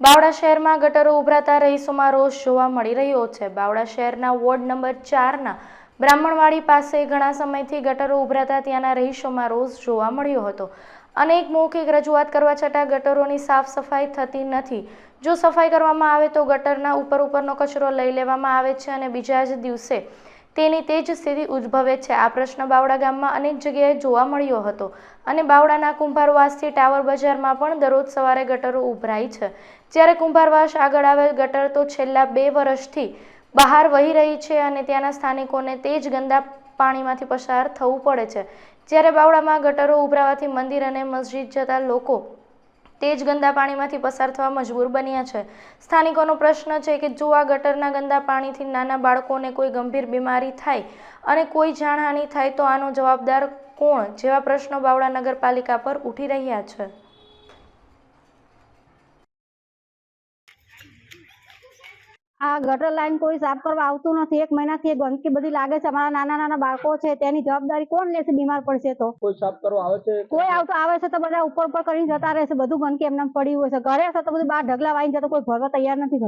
બાવડા શહેરમાં ગટરો ઉભરાતા રહીશોમાં રોષ જોવા મળી રહ્યો છે. બાવડા શહેરના વોર્ડ નંબર ચારના બ્રાહ્મણવાડી પાસે ઘણા સમયથી ગટરો ઉભરાતા ત્યાંના રહીશોમાં રોષ જોવા મળ્યો હતો. અનેક મૌખિક રજૂઆત કરવા છતાં ગટરોની સાફ સફાઈ થતી નથી. જો સફાઈ કરવામાં આવે તો ગટરના ઉપર ઉપરનો કચરો લઈ લેવામાં આવે છે અને બીજા જ દિવસે તેની તે જ સ્થિતિ ઉદ્ભવે છે. આ પ્રશ્ન બાવડા ગામમાં અનેક જગ્યાએ જોવા મળ્યો હતો અને બાવડાના કુંભારવાસથી ટાવર બજારમાં પણ દરરોજ સવારે ગટરો ઉભરાય છે. જ્યારે કુંભારવાસ આગળ આવેલ ગટર તો છેલ્લા બે વર્ષથી બહાર વહી રહી છે અને ત્યાંના સ્થાનિકોને તે જ ગંદા પાણીમાંથી પસાર થવું પડે છે. જ્યારે બાવડામાં ગટરો ઉભરાવાથી મંદિર અને મસ્જિદ જતા લોકો તે જ ગંદા પાણીમાંથી પસાર થવા મજબૂર બન્યા છે. સ્થાનિકોનો પ્રશ્ન છે કે જો આ ગટરના ગંદા પાણીથી નાના બાળકોને કોઈ ગંભીર બીમારી થાય અને કોઈ જાનહાનિ થાય તો આનો જવાબદાર કોણ? જેવા પ્રશ્નો બાવળા નગરપાલિકા પર ઉઠી રહ્યા છે. આ ગટર લાઈન કોઈ સાફ કરવા આવતું નથી. એક મહિનાથી ગંદકી બધી લાગે છે. અમારા નાના નાના બાળકો છે તેની જવાબદારી કોણ લેશે? બીમાર પડશે તો. કોઈ સાફ કરવા આવે છે? કોઈ આવતો આવે છે તો બધા ઉપર ઉપર કરીને જતા રહેશે. બધું ગંદકી એમને પડ્યું પડી હોય છે. ઘરે હશે તો બધું બહાર ઢગલા વાઈને જતો કોઈ ભરવા તૈયાર નથી